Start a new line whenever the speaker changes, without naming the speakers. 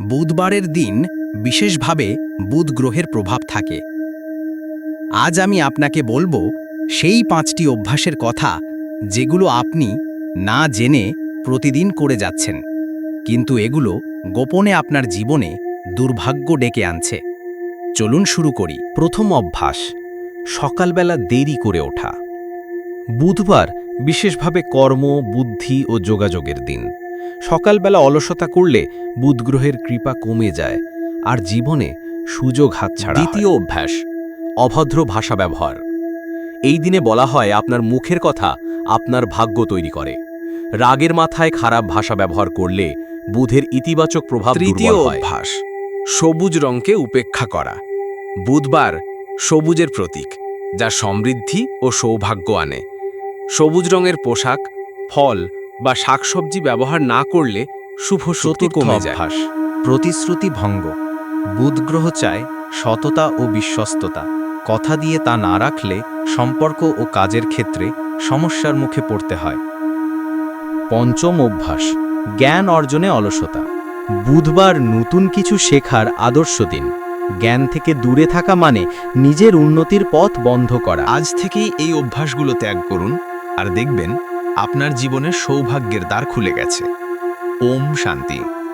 বুধবারের দিন বিশেষভাবে বুধ গ্রহের প্রভাব থাকে। আজ আমি আপনাকে বলব সেই পাঁচটি অভ্যাসের কথা যেগুলো আপনি না জেনে প্রতিদিন করে যাচ্ছেন, কিন্তু এগুলো গোপনে আপনার জীবনে দুর্ভাগ্য ডেকে আনছে। চলুন শুরু করি।
প্রথম অভ্যাস, সকালবেলা দেরি করে ওঠা। বুধবার বিশেষভাবে কর্ম, বুদ্ধি ও যোগাযোগের দিন। সকালবেলা অলসতা করলে বুধগ্রহের কৃপা কমে যায় আর জীবনে সুযোগ হাতছাড়া দ্বিতীয় অভ্যাস অভদ্র ভাষা ব্যবহার। এই দিনে বলা হয় আপনার মুখের কথা আপনার ভাগ্য তৈরি করে। রাগের মাথায় খারাপ ভাষা ব্যবহার করলে বুধের ইতিবাচক প্রভাব
তৃতীয় অভ্যাস সবুজ রঙকে উপেক্ষা করা। বুধবার সবুজের প্রতীক যা সমৃদ্ধি ও সৌভাগ্য আনে। সবুজ রঙের পোশাক ফল বা শাকসবজি ব্যবহার না করলে শুভ শক্তি কমে যায়।
প্রতিশ্রুতি ভঙ্গ। বুধ গ্রহ চায় সততা ও বিশ্বস্ততা। কথা দিয়ে তা না রাখলে সম্পর্ক ও কাজের ক্ষেত্রে সমস্যার মুখে পড়তে হয়। পঞ্চম অভ্যাস জ্ঞান অর্জনে অলসতা। বুধবার নতুন কিছু শেখার আদর্শ দিন। জ্ঞান থেকে দূরে থাকা মানে নিজের উন্নতির পথ বন্ধ করা।
আজ থেকেই এই অভ্যাসগুলো ত্যাগ করুন আর দেখবেন আপনার জীবনে সৌভাগ্যের দ্বার খুলে গেছে। ওম শান্তি।